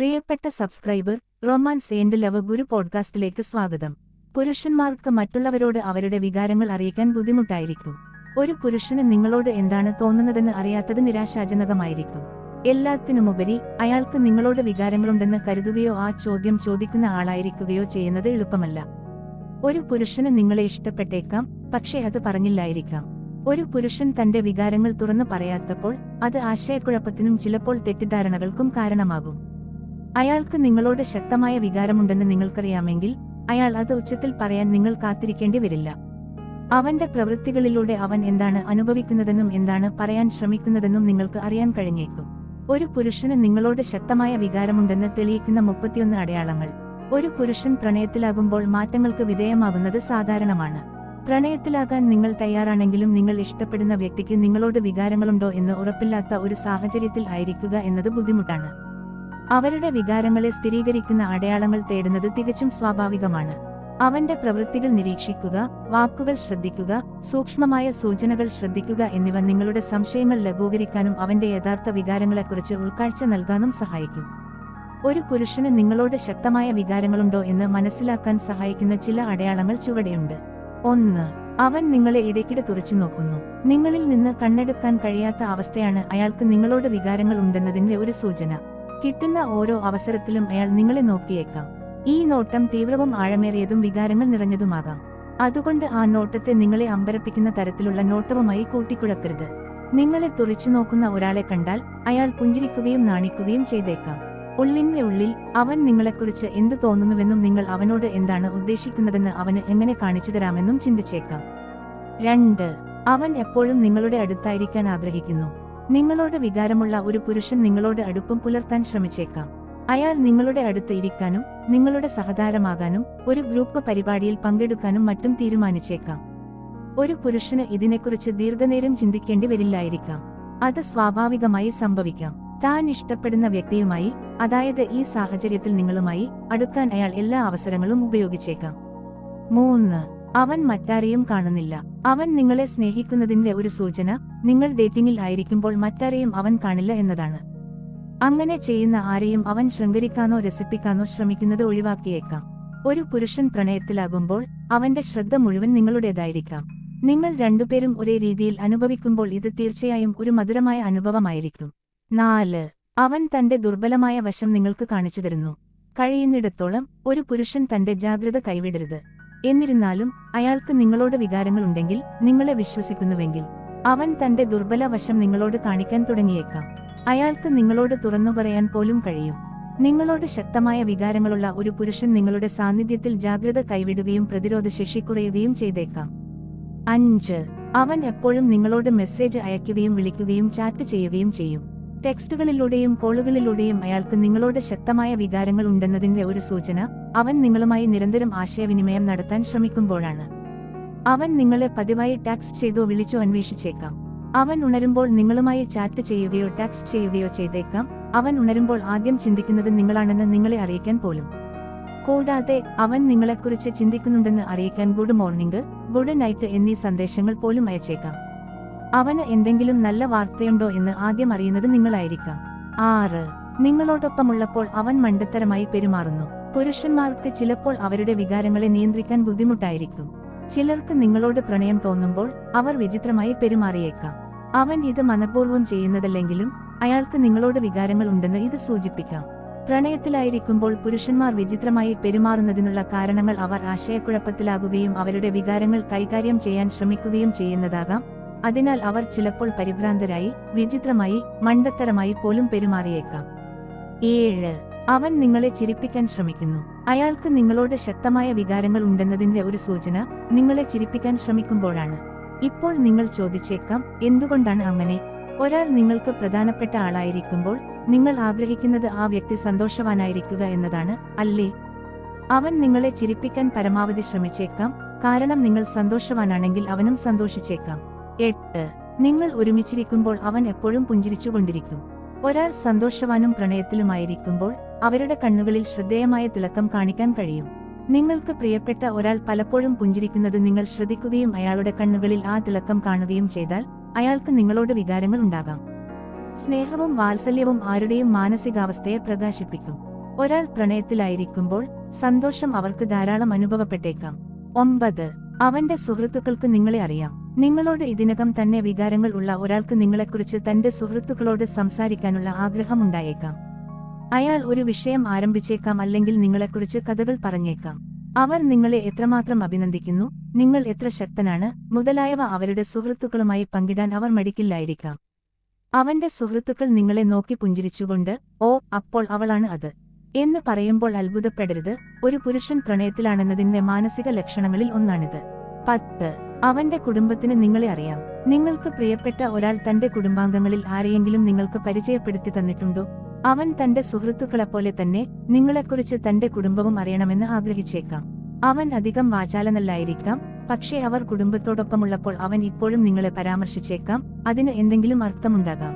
പ്രിയപ്പെട്ട subscriber romance and love guru പോഡ്കാസ്റ്റിലേക്ക് സ്വാഗതം. പുരുഷന്മാർക്ക് മറ്റുള്ളവരോട് അവരുടെ വികാരങ്ങൾ അറിയിക്കാൻ ബുദ്ധിമുട്ടായിരിക്കും. ഒരു പുരുഷന് നിങ്ങളോട് എന്താണ് തോന്നുന്നതെന്ന് അറിയാത്തത് നിരാശാജനകമായിരിക്കും. എല്ലാത്തിനുമുപരി അയാൾക്ക് നിങ്ങളോട് വികാരങ്ങളുണ്ടെന്ന് കരുതുകയോ ആ ചോദ്യം ചോദിക്കുന്ന ആളായിരിക്കുകയോ ചെയ്യുന്നത് എളുപ്പമല്ല. ഒരു പുരുഷന് നിങ്ങളെ ഇഷ്ടപ്പെട്ടേക്കാം പക്ഷേ അത് പറഞ്ഞില്ലായിരിക്കാം. ഒരു പുരുഷൻ തന്റെ വികാരങ്ങൾ തുറന്നു പറയാത്തപ്പോൾ അത് ആശയക്കുഴപ്പത്തിനും ചിലപ്പോൾ തെറ്റിദ്ധാരണകൾക്കും കാരണമാകും. അയാൾക്ക് നിങ്ങളോട് ശക്തമായ വികാരമുണ്ടെന്ന് നിങ്ങൾക്കറിയാമെങ്കിൽ അയാൾ അത് ഉച്ചത്തിൽ പറയാൻ നിങ്ങൾ കാത്തിരിക്കേണ്ടി വരില്ല. അവന്റെ പ്രവൃത്തികളിലൂടെ അവൻ എന്താണ് അനുഭവിക്കുന്നതെന്നും എന്താണ് പറയാൻ ശ്രമിക്കുന്നതെന്നും നിങ്ങൾക്ക് അറിയാൻ കഴിഞ്ഞേക്കും. ഒരു പുരുഷന് നിങ്ങളോട് ശക്തമായ വികാരമുണ്ടെന്ന് തെളിയിക്കുന്ന മുപ്പത്തിയൊന്ന് അടയാളങ്ങൾ. ഒരു പുരുഷൻ പ്രണയത്തിലാകുമ്പോൾ മാറ്റങ്ങൾക്ക് വിധേയമാകുന്നത് സാധാരണമാണ്. പ്രണയത്തിലാകാൻ നിങ്ങൾ തയ്യാറാണെങ്കിലും നിങ്ങൾ ഇഷ്ടപ്പെടുന്ന വ്യക്തിക്ക് നിങ്ങളോട് വികാരങ്ങളുണ്ടോ എന്ന് ഉറപ്പില്ലാത്ത ഒരു സാഹചര്യത്തിൽ ആയിരിക്കുക എന്നത് ബുദ്ധിമുട്ടാണ്. അവരുടെ വികാരങ്ങളെ സ്ഥിരീകരിക്കുന്ന അടയാളങ്ങൾ തേടുന്നത് തികച്ചും സ്വാഭാവികമാണ്. അവന്റെ പ്രവൃത്തികൾ നിരീക്ഷിക്കുക വാക്കുകൾ ശ്രദ്ധിക്കുക സൂക്ഷ്മമായ സൂചനകൾ ശ്രദ്ധിക്കുക എന്നിവ നിങ്ങളുടെ സംശയങ്ങൾ ലഘൂകരിക്കാനും അവന്റെ യഥാർത്ഥ വികാരങ്ങളെക്കുറിച്ച് ഉൾക്കാഴ്ച നൽകാനും സഹായിക്കും. ഒരു പുരുഷന് നിങ്ങളോട് ശക്തമായ വികാരങ്ങളുണ്ടോ എന്ന് മനസ്സിലാക്കാൻ സഹായിക്കുന്ന ചില അടയാളങ്ങൾ ചുവടെയുണ്ട്. ഒന്ന് അവൻ നിങ്ങളെ ഇടയ്ക്കിടെ തുറച്ചു നോക്കുന്നു. നിങ്ങളിൽ നിന്ന് കണ്ണെടുക്കാൻ കഴിയാത്ത അവസ്ഥയാണ് അയാൾക്ക് നിങ്ങളോട് വികാരങ്ങൾ ഉണ്ടെന്നതിന്റെ ഒരു സൂചന. കിട്ടുന്ന ഓരോ അവസരത്തിലും അയാൾ നിങ്ങളെ നോക്കിയേക്കാം. ഈ നോട്ടം തീവ്രവും ആഴമേറിയതും വികാരങ്ങൾ നിറഞ്ഞതുമാകാം. അതുകൊണ്ട് ആ നോട്ടത്തെ നിങ്ങളെ അമ്പരപ്പിക്കുന്ന തരത്തിലുള്ള നോട്ടവുമായി കൂട്ടിക്കുഴക്കരുത്. നിങ്ങളെ തുറച്ചു നോക്കുന്ന ഒരാളെ കണ്ടാൽ അയാൾ പുഞ്ചിരിക്കുകയും നാണിക്കുകയും ചെയ്തേക്കാം. ഉള്ളിന്റെ ഉള്ളിൽ അവൻ നിങ്ങളെക്കുറിച്ച് എന്തു തോന്നുന്നുവെന്നും നിങ്ങൾ അവനോട് എന്താണ് ഉദ്ദേശിക്കുന്നതെന്ന് അവന് എങ്ങനെ കാണിച്ചു തരാമെന്നും ചിന്തിച്ചേക്കാം. രണ്ട് അവൻ എപ്പോഴും നിങ്ങളുടെ അടുത്തായിരിക്കാൻ ആഗ്രഹിക്കുന്നു. നിങ്ങളോട് വികാരമുള്ള ഒരു പുരുഷൻ നിങ്ങളോട് അടുപ്പം പുലർത്താൻ ശ്രമിച്ചേക്കാം. അയാൾ നിങ്ങളുടെ അടുത്ത് ഇരിക്കാനും നിങ്ങളുടെ സഹതാരമാകാനും ഒരു ഗ്രൂപ്പ് പരിപാടിയിൽ പങ്കെടുക്കാനും മറ്റും തീരുമാനിച്ചേക്കാം. ഒരു പുരുഷന് ഇതിനെക്കുറിച്ച് ദീർഘനേരം ചിന്തിക്കേണ്ടി വരില്ലായിരിക്കാം. അത് സ്വാഭാവികമായി സംഭവിക്കാം. താൻ ഇഷ്ടപ്പെടുന്ന വ്യക്തിയുമായി അതായത് ഈ സാഹചര്യത്തിൽ നിങ്ങളുമായി അടുക്കാൻ അയാൾ എല്ലാ അവസരങ്ങളും ഉപയോഗിച്ചേക്കാം. മൂന്ന് അവൻ മറ്റാരെയും കാണുന്നില്ല. അവൻ നിങ്ങളെ സ്നേഹിക്കുന്നതിന്റെ ഒരു സൂചന നിങ്ങൾ ഡേറ്റിംഗിൽ ആയിരിക്കുമ്പോൾ മറ്റാരെയും അവൻ കാണില്ല എന്നതാണ്. അങ്ങനെ ചെയ്യുന്ന ആരെയും അവൻ ശൃംഗരിക്കാനോ രസിപ്പിക്കാനോ ശ്രമിക്കുന്നത് ഒഴിവാക്കിയേക്കാം. ഒരു പുരുഷൻ പ്രണയത്തിലാകുമ്പോൾ അവന്റെ ശ്രദ്ധ മുഴുവൻ നിങ്ങളുടേതായിരിക്കാം. നിങ്ങൾ രണ്ടുപേരും ഒരേ രീതിയിൽ അനുഭവിക്കുമ്പോൾ ഇത് തീർച്ചയായും ഒരു മധുരമായ അനുഭവമായിരിക്കും. നാല് അവൻ തന്റെ ദുർബലമായ വശം നിങ്ങൾക്ക് കാണിച്ചു തരുന്നു. കഴിയുന്നിടത്തോളം ഒരു പുരുഷൻ തന്റെ ജാഗ്രത കൈവിടരുത്. എന്നിരുന്നാലും അയാൾക്ക് നിങ്ങളോട് വികാരങ്ങളുണ്ടെങ്കിൽ നിങ്ങളെ വിശ്വസിക്കുന്നുവെങ്കിൽ അവൻ തന്റെ ദുർബല വശം നിങ്ങളോട് കാണിക്കാൻ തുടങ്ങിയേക്കാം. അയാൾക്ക് നിങ്ങളോട് തുറന്നു പറയാൻ പോലും കഴിയും. നിങ്ങളോട് ശക്തമായ വികാരങ്ങളുള്ള ഒരു പുരുഷൻ നിങ്ങളുടെ സാന്നിധ്യത്തിൽ ജാഗ്രത കൈവിടുകയും പ്രതിരോധശേഷി കുറയുകയും ചെയ്തേക്കാം. അഞ്ച്. അവൻ എപ്പോഴും നിങ്ങളോട് മെസ്സേജ് അയക്കുകയും വിളിക്കുകയും ചാറ്റ് ചെയ്യുകയും ചെയ്യും. ടെക്സ്റ്റുകളിലൂടെയും കോളുകളിലൂടെയും അയാൾക്ക് നിങ്ങളോട് ശക്തമായ വികാരങ്ങൾ ഉണ്ടെന്നതിന്റെ ഒരു സൂചന അവൻ നിങ്ങളുമായി നിരന്തരം ആശയവിനിമയം നടത്താൻ ശ്രമിക്കുമ്പോഴാണ്. അവൻ നിങ്ങളെ പതിവായി ടാക്സ് ചെയ്തോ വിളിച്ചോ അന്വേഷിച്ചേക്കാം. അവൻ ഉണരുമ്പോൾ നിങ്ങളുമായി ചാറ്റ് ചെയ്യുകയോ ടാക്സ് ചെയ്യുകയോ ചെയ്തേക്കാം. അവൻ ഉണരുമ്പോൾ ആദ്യം ചിന്തിക്കുന്നത് നിങ്ങളാണെന്ന് നിങ്ങളെ അറിയിക്കാൻ പോലും. കൂടാതെ അവൻ നിങ്ങളെക്കുറിച്ച് ചിന്തിക്കുന്നുണ്ടെന്ന് അറിയിക്കാൻ ഗുഡ് മോർണിംഗ് ഗുഡ് നൈറ്റ് എന്നീ സന്ദേശങ്ങൾ പോലും അയച്ചേക്കാം. അവന് എന്തെങ്കിലും നല്ല വാർത്തയുണ്ടോ എന്ന് ആദ്യം അറിയുന്നത് നിങ്ങളായിരിക്കാം. ആറ്. നിങ്ങളോടൊപ്പമുള്ളപ്പോൾ അവൻ മണ്ടത്തരമായി പെരുമാറുന്നു. പുരുഷന്മാർക്ക് ചിലപ്പോൾ അവരുടെ വികാരങ്ങളെ നിയന്ത്രിക്കാൻ ബുദ്ധിമുട്ടായിരിക്കും. ചിലർക്ക് നിങ്ങളോട് പ്രണയം തോന്നുമ്പോൾ അവർ വിചിത്രമായി പെരുമാറിയേക്കാം. അവൻ ഇത് മനഃപൂർവം ചെയ്യുന്നതല്ലെങ്കിലും അയാൾക്ക് നിങ്ങളോട് വികാരങ്ങൾ ഉണ്ടെന്ന് ഇത് സൂചിപ്പിക്കാം. പ്രണയത്തിലായിരിക്കുമ്പോൾ പുരുഷന്മാർ വിചിത്രമായി പെരുമാറുന്നതിനുള്ള കാരണങ്ങൾ അവർ ആശയക്കുഴപ്പത്തിലാകുകയും അവരുടെ വികാരങ്ങൾ കൈകാര്യം ചെയ്യാൻ ശ്രമിക്കുകയും ചെയ്യുന്നതാകാം. അതിനാൽ അവർ ചിലപ്പോൾ പരിഭ്രാന്തരായി വിചിത്രമായി മണ്ടത്തരമായി പോലും പെരുമാറിയേക്കാം. ഏഴ്. അവൻ നിങ്ങളെ ചിരിപ്പിക്കാൻ ശ്രമിക്കുന്നു. അയാൾക്ക് നിങ്ങളോട് ശക്തമായ വികാരങ്ങൾ ഉണ്ടെന്നതിന്റെ ഒരു സൂചന നിങ്ങളെ ചിരിപ്പിക്കാൻ ശ്രമിക്കുമ്പോഴാണ്. ഇപ്പോൾ നിങ്ങൾ ചോദിച്ചേക്കാം എന്തുകൊണ്ടാണ് അങ്ങനെ? ഒരാൾ നിങ്ങൾക്ക് പ്രധാനപ്പെട്ട ആളായിരിക്കുമ്പോൾ നിങ്ങൾ ആഗ്രഹിക്കുന്നത് ആ വ്യക്തി സന്തോഷവാനായിരിക്കുക എന്നതാണ് അല്ലേ? അവൻ നിങ്ങളെ ചിരിപ്പിക്കാൻ പരമാവധി ശ്രമിച്ചേക്കാം കാരണം നിങ്ങൾ സന്തോഷവാനാണെങ്കിൽ അവനും സന്തോഷിച്ചേക്കാം. എട്ട്. നിങ്ങൾ ഒരുമിച്ചിരിക്കുമ്പോൾ അവൻ എപ്പോഴും പുഞ്ചിരിച്ചുകൊണ്ടിരിക്കും. ഒരാൾ സന്തോഷവാനും പ്രണയത്തിലുമായിരിക്കുമ്പോൾ അവരുടെ കണ്ണുകളിൽ ശ്രദ്ധേയമായ തിളക്കം കാണിക്കാൻ കഴിയും. നിങ്ങൾക്ക് പ്രിയപ്പെട്ട ഒരാൾ പലപ്പോഴും പുഞ്ചിരിക്കുന്നത് നിങ്ങൾ ശ്രദ്ധിക്കുകയും അയാളുടെ കണ്ണുകളിൽ ആ തിളക്കം കാണുകയും ചെയ്താൽ അയാൾക്ക് നിങ്ങളോട് വികാരങ്ങൾ ഉണ്ടാകാം. സ്നേഹവും വാത്സല്യവും ആരുടെയും മാനസികാവസ്ഥയെ പ്രകാശിപ്പിക്കും. ഒരാൾ പ്രണയത്തിലായിരിക്കുമ്പോൾ സന്തോഷം അവർക്ക് ധാരാളം അനുഭവപ്പെട്ടേക്കാം. ഒമ്പത്. അവന്റെ സുഹൃത്തുക്കൾക്ക് നിങ്ങളെ അറിയാം. നിങ്ങളോട് ഇതിനകം തന്നെ വികാരങ്ങൾ ഉള്ള ഒരാൾക്ക് നിങ്ങളെക്കുറിച്ച് തന്റെ സുഹൃത്തുക്കളോട് സംസാരിക്കാനുള്ള ആഗ്രഹമുണ്ടായേക്കാം അയാൾ ഒരു വിഷയം ആരംഭിച്ചേക്കാം അല്ലെങ്കിൽ നിങ്ങളെക്കുറിച്ച് കഥകൾ പറഞ്ഞേക്കാം. അവർ നിങ്ങളെ എത്രമാത്രം അഭിനന്ദിക്കുന്നു നിങ്ങൾ എത്ര ശക്തനാണ് മുതലായവ അവരുടെ സുഹൃത്തുക്കളുമായി പങ്കിടാൻ അവർ മടിക്കില്ലായിരിക്കാം. അവന്റെ സുഹൃത്തുക്കൾ നിങ്ങളെ നോക്കി പുഞ്ചിരിച്ചുകൊണ്ട് ഓ അപ്പോൾ അവളാണ് അത് എന്ന് പറയുമ്പോൾ അത്ഭുതപ്പെടരുത് ഒരു പുരുഷൻ പ്രണയത്തിലാണെന്നതിന്റെ മാനസിക ലക്ഷണങ്ങളിൽ ഒന്നാണിത്. പത്ത് അവന്റെ കുടുംബത്തിന് നിങ്ങളെ അറിയാം. നിങ്ങൾക്ക് പ്രിയപ്പെട്ട ഒരാൾ തന്റെ കുടുംബാംഗങ്ങളിൽ ആരെയെങ്കിലും നിങ്ങൾക്ക് പരിചയപ്പെടുത്തി തന്നിട്ടുണ്ടോ? അവൻ തന്റെ സുഹൃത്തുക്കളെപ്പോലെ തന്നെ നിങ്ങളെക്കുറിച്ച് തന്റെ കുടുംബവും അറിയണമെന്ന് ആഗ്രഹിച്ചേക്കാം. അവൻ അധികം വാചാലനല്ലായിരിക്കാം പക്ഷേ അവർ കുടുംബത്തോടൊപ്പമുള്ളപ്പോൾ അവൻ ഇപ്പോഴും നിങ്ങളെ പരാമർശിച്ചേക്കാം അതിന് എന്തെങ്കിലും അർത്ഥമുണ്ടാകാം.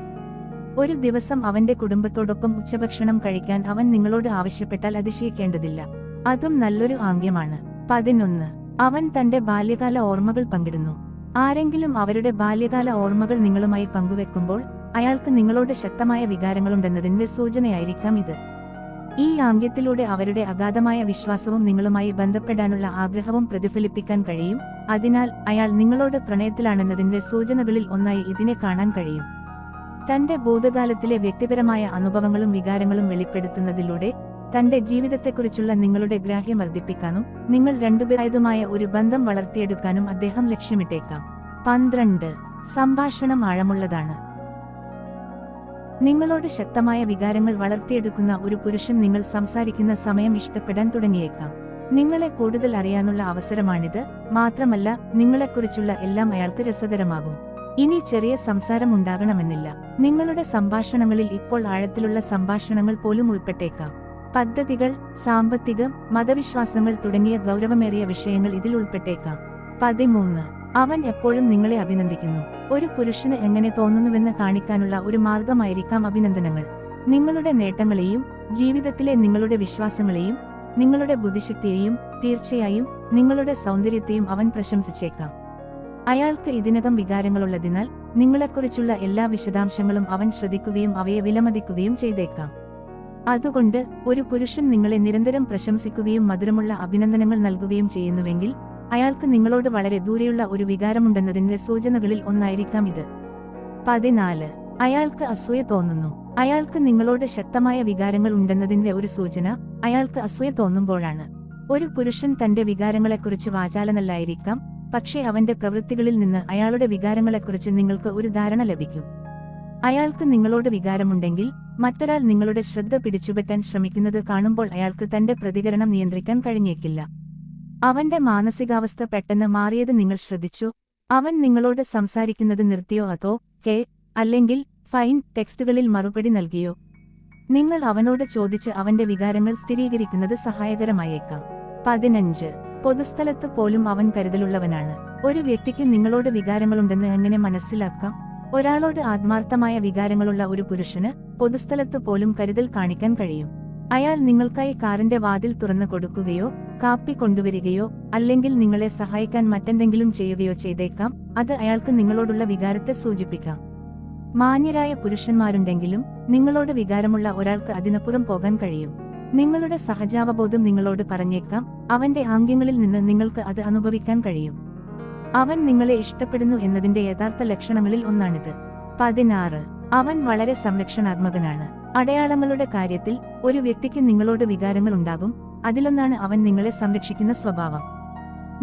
ഒരു ദിവസം അവന്റെ കുടുംബത്തോടൊപ്പം ഉച്ചഭക്ഷണം കഴിക്കാൻ അവൻ നിങ്ങളോട് ആവശ്യപ്പെട്ടാൽ അതിശയിക്കേണ്ടതില്ല. അതും നല്ലൊരു ആംഗ്യമാണ്. പതിനൊന്ന് അവൻ തന്റെ ബാല്യകാല ഓർമ്മകൾ പങ്കിടുന്നു. ആരെങ്കിലും അവരുടെ ബാല്യകാല ഓർമ്മകൾ നിങ്ങളുമായി പങ്കുവെക്കുമ്പോൾ അയാൾക്ക് നിങ്ങളോട് ശക്തമായ വികാരങ്ങളുണ്ടെന്നതിന്റെ സൂചനയായിരിക്കാം ഇത്. ഈ ആംഗ്യത്തിലൂടെ അവരുടെ അഗാധമായ വിശ്വാസവും നിങ്ങളുമായി ബന്ധപ്പെടാനുള്ള ആഗ്രഹവും പ്രതിഫലിപ്പിക്കാൻ കഴിയും. അതിനാൽ അയാൾ നിങ്ങളോട് പ്രണയത്തിലാണെന്നതിന്റെ സൂചനകളിൽ ഒന്നായി ഇതിനെ കാണാൻ കഴിയും. തന്റെ ഭൂതകാലത്തിലെ വ്യക്തിപരമായ അനുഭവങ്ങളും വികാരങ്ങളും വെളിപ്പെടുത്തുന്നതിലൂടെ തന്റെ ജീവിതത്തെക്കുറിച്ചുള്ള നിങ്ങളുടെ ഗ്രാഹ്യം വർദ്ധിപ്പിക്കാനും നിങ്ങൾ രണ്ടുപേരായതുമായ ഒരു ബന്ധം വളർത്തിയെടുക്കാനും അദ്ദേഹം ലക്ഷ്യമിട്ടേക്കാം. പന്ത്രണ്ട്. സംഭാഷണം ആഴമുള്ളതാണ്. നിങ്ങളോട് ശക്തമായ വികാരങ്ങൾ വളർത്തിയെടുക്കുന്ന ഒരു പുരുഷൻ നിങ്ങൾ സംസാരിക്കുന്ന സമയം ഇഷ്ടപ്പെടാൻ തുടങ്ങിയേക്കാം. നിങ്ങളെ കൂടുതൽ അറിയാനുള്ള അവസരമാണിത്. മാത്രമല്ല നിങ്ങളെക്കുറിച്ചുള്ള എല്ലാം അയാൾക്ക് രസകരമാകും. ഇനി ചെറിയ സംസാരം ഉണ്ടാകണമെന്നില്ല. നിങ്ങളുടെ സംഭാഷണങ്ങളിൽ ഇപ്പോൾ ആഴത്തിലുള്ള സംഭാഷണങ്ങൾ പോലും ഉൾപ്പെട്ടേക്കാം. പദ്ധതികൾ സാമ്പത്തികം മതവിശ്വാസങ്ങൾ തുടങ്ങിയ ഗൗരവമേറിയ വിഷയങ്ങൾ ഇതിൽ ഉൾപ്പെട്ടേക്കാം. പതിമൂന്ന്. അവൻ എപ്പോഴും നിങ്ങളെ അഭിനന്ദിക്കുന്നു. ഒരു പുരുഷന് എങ്ങനെ തോന്നുന്നുവെന്ന് കാണിക്കാനുള്ള ഒരു മാർഗമായിരിക്കാം അഭിനന്ദനങ്ങൾ. നിങ്ങളുടെ നേട്ടങ്ങളെയും ജീവിതത്തിലെ നിങ്ങളുടെ വിശ്വാസങ്ങളെയും നിങ്ങളുടെ ബുദ്ധിശക്തിയെയും തീർച്ചയായും നിങ്ങളുടെ സൗന്ദര്യത്തെയും അവൻ പ്രശംസിച്ചേക്കാം. അയാൾക്ക് ഇതിനകം വികാരങ്ങളുള്ളതിനാൽ നിങ്ങളെക്കുറിച്ചുള്ള എല്ലാ വിശദാംശങ്ങളും അവൻ ശ്രദ്ധിക്കുകയും അവയെ വിലമതിക്കുകയും ചെയ്തേക്കാം. അതുകൊണ്ട് ഒരു പുരുഷൻ നിങ്ങളെ നിരന്തരം പ്രശംസിക്കുകയും മധുരമുള്ള അഭിനന്ദനങ്ങൾ നൽകുകയും ചെയ്യുന്നുവെങ്കിൽ അയാൾക്ക് നിങ്ങളോട് വളരെ ദൂരെയുള്ള ഒരു വികാരമുണ്ടെന്നതിന്റെ സൂചനകളിൽ ഒന്നായിരിക്കാം ഇത്. പതിനാല്. അയാൾക്ക് അസൂയ തോന്നുന്നു. അയാൾക്ക് നിങ്ങളോട് ശക്തമായ വികാരങ്ങൾ ഉണ്ടെന്നതിന്റെ ഒരു സൂചന അയാൾക്ക് അസൂയ തോന്നുമ്പോഴാണ്. ഒരു പുരുഷൻ തന്റെ വികാരങ്ങളെക്കുറിച്ച് വാചാലനല്ലായിരിക്കാം പക്ഷേ അവന്റെ പ്രവൃത്തികളിൽ നിന്ന് അയാളുടെ വികാരങ്ങളെക്കുറിച്ച് നിങ്ങൾക്ക് ഒരു ധാരണ ലഭിക്കും. അയാൾക്ക് നിങ്ങളോട് വികാരമുണ്ടെങ്കിൽ മറ്റൊരാൾ നിങ്ങളുടെ ശ്രദ്ധ പിടിച്ചുപറ്റാൻ ശ്രമിക്കുന്നത് കാണുമ്പോൾ അയാൾക്ക് തന്റെ പ്രതികരണം നിയന്ത്രിക്കാൻ കഴിഞ്ഞേക്കില്ല. അവന്റെ മാനസികാവസ്ഥ പെട്ടെന്ന് മാറിയത് നിങ്ങൾ ശ്രദ്ധിച്ചു? അവൻ നിങ്ങളോട് സംസാരിക്കുന്നത് നിർത്തിയോ അതോ കെ അല്ലെങ്കിൽ ഫൈൻ ടെക്സ്റ്റുകളിൽ മറുപടി നൽകിയോ? നിങ്ങൾ അവനോട് ചോദിച്ച് അവന്റെ വികാരങ്ങൾ സ്ഥിരീകരിക്കുന്നത് സഹായകരമായേക്കാം. പതിനഞ്ച്. പൊതുസ്ഥലത്ത് പോലും അവൻ കരുതലുള്ളവനാണ്. ഒരു വ്യക്തിക്ക് നിങ്ങളോട് വികാരങ്ങളുണ്ടെന്ന് എങ്ങനെ മനസ്സിലാക്കാം? ഒരാളോട് ആത്മാർത്ഥമായ വികാരങ്ങളുള്ള ഒരു പുരുഷന് പൊതുസ്ഥലത്ത് പോലും കരുതൽ കാണിക്കാൻ കഴിയും. അയാൾ നിങ്ങൾക്കായി കാറിന്റെ വാതിൽ തുറന്നു കൊടുക്കുകയോ കാപ്പി കൊണ്ടുവരികയോ അല്ലെങ്കിൽ നിങ്ങളെ സഹായിക്കാൻ മറ്റെന്തെങ്കിലും ചെയ്യുകയോ ചെയ്തേക്കാം അത് അയാൾക്ക് നിങ്ങളോടുള്ള വികാരത്തെ സൂചിപ്പിക്കാം. മാന്യരായ പുരുഷന്മാരുണ്ടെങ്കിലും നിങ്ങളോട് വികാരമുള്ള ഒരാൾക്ക് അതിനപ്പുറം പോകാൻ കഴിയും. നിങ്ങളുടെ സഹജാവബോധം നിങ്ങളോട് പറഞ്ഞേക്കാം അവന്റെ ആംഗ്യങ്ങളിൽ നിന്ന് നിങ്ങൾക്ക് അത് അനുഭവിക്കാൻ കഴിയും. അവൻ നിങ്ങളെ ഇഷ്ടപ്പെടുന്നു എന്നതിന്റെ യഥാർത്ഥ ലക്ഷണങ്ങളിൽ ഒന്നാണിത്. പതിനാറ്. അവൻ വളരെ സംരക്ഷണാത്മകനാണ്. അടയാളങ്ങളുടെ കാര്യത്തിൽ ഒരു വ്യക്തിക്ക് നിങ്ങളോട് വികാരങ്ങൾ ഉണ്ടാകും അതിലൊന്നാണ് അവൻ നിങ്ങളെ സംരക്ഷിക്കുന്ന സ്വഭാവം.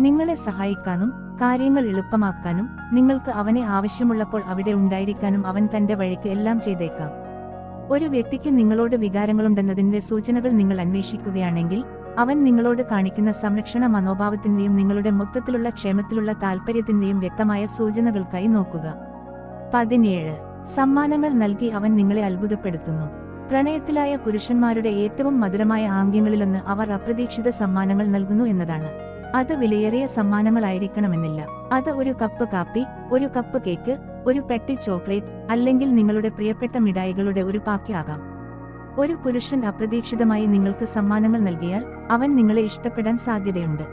നിങ്ങളെ സഹായിക്കാനും കാര്യങ്ങൾ എളുപ്പമാക്കാനും നിങ്ങൾക്ക് അവനെ ആവശ്യമുള്ളപ്പോൾ അവിടെ ഉണ്ടായിരിക്കാനും അവൻ തന്റെ വഴിക്ക് എല്ലാം ചെയ്തേക്കാം. ഒരു വ്യക്തിക്ക് നിങ്ങളോട് വികാരങ്ങളുണ്ടെന്നതിന്റെ സൂചനകൾ നിങ്ങൾ അന്വേഷിക്കുകയാണെങ്കിൽ അവൻ നിങ്ങളോട് കാണിക്കുന്ന സംരക്ഷണ മനോഭാവത്തിന്റെയും നിങ്ങളുടെ മൊത്തത്തിലുള്ള ക്ഷേമത്തിലുള്ള താൽപ്പര്യത്തിന്റെയും വ്യക്തമായ സൂചനകൾക്കായി നോക്കുക. പതിനേഴ്. സമ്മാനങ്ങൾ നൽകി അവൻ നിങ്ങളെ അത്ഭുതപ്പെടുത്തുന്നു. പ്രണയത്തിലായ പുരുഷന്മാരുടെ ഏറ്റവും മധുരമായ ആംഗ്യങ്ങളിലൊന്ന് അവർ അപ്രതീക്ഷിത സമ്മാനങ്ങൾ നൽകുന്നു എന്നതാണ്. അത് വിലയേറിയ സമ്മാനങ്ങളായിരിക്കണമെന്നില്ല. അത് ഒരു കപ്പ് കാപ്പി ഒരു കപ്പ് കേക്ക് ഒരു പെട്ടി ചോക്ലേറ്റ് അല്ലെങ്കിൽ നിങ്ങളുടെ പ്രിയപ്പെട്ട മിഠായികളുടെ ഒരു പാക്കി ആകാം. ഒരു പുരുഷൻ അപ്രതീക്ഷിതമായി നിങ്ങൾക്ക് സമ്മാനങ്ങൾ നൽകിയാൽ അവൻ നിങ്ങളെ ഇഷ്ടപ്പെടാൻ സാധ്യതയുണ്ട്.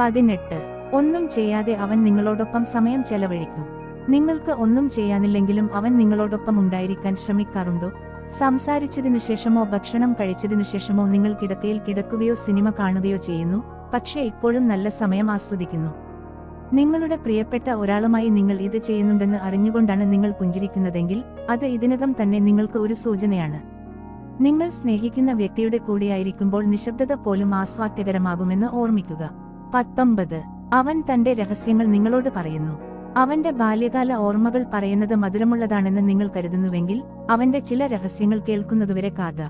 പതിനെട്ട്. ഒന്നും ചെയ്യാതെ അവൻ നിങ്ങളോടൊപ്പം സമയം ചെലവഴിക്കും. നിങ്ങൾക്ക് ഒന്നും ചെയ്യാനില്ലെങ്കിലും അവൻ നിങ്ങളോടൊപ്പം ഉണ്ടായിരിക്കാൻ ശ്രമിക്കാറുണ്ടോ? സംസാരിച്ചതിനു ശേഷമോ ഭക്ഷണം കഴിച്ചതിനു ശേഷമോ നിങ്ങൾ കിടക്കയിൽ കിടക്കുകയോ സിനിമ കാണുകയോ ചെയ്യുന്നു പക്ഷേ ഇപ്പോഴും നല്ല സമയം ആസ്വദിക്കുന്നു. നിങ്ങളുടെ പ്രിയപ്പെട്ട ഒരാളുമായി നിങ്ങൾ ഇത് ചെയ്യുന്നുണ്ടെന്ന് അറിഞ്ഞുകൊണ്ടാണ് നിങ്ങൾ പുഞ്ചിരിക്കുന്നതെങ്കിൽ അത് ഇതിനകം തന്നെ നിങ്ങൾക്ക് ഒരു സൂചനയാണ്. നിങ്ങൾ സ്നേഹിക്കുന്ന വ്യക്തിയുടെ കൂടെയായിരിക്കുമ്പോൾ നിശബ്ദത പോലും ആസ്വാദ്യകരമാകുമെന്ന് ഓർമ്മിക്കുക. പത്തൊമ്പത്. അവൻ തന്റെ രഹസ്യങ്ങൾ നിങ്ങളോട് പറയുന്നു. അവന്റെ ബാല്യകാല ഓർമ്മകൾ പറയുന്നത് മധുരമുള്ളതാണെന്ന് നിങ്ങൾ കരുതുന്നുവെങ്കിൽ അവന്റെ ചില രഹസ്യങ്ങൾ കേൾക്കുന്നതുവരെ കാത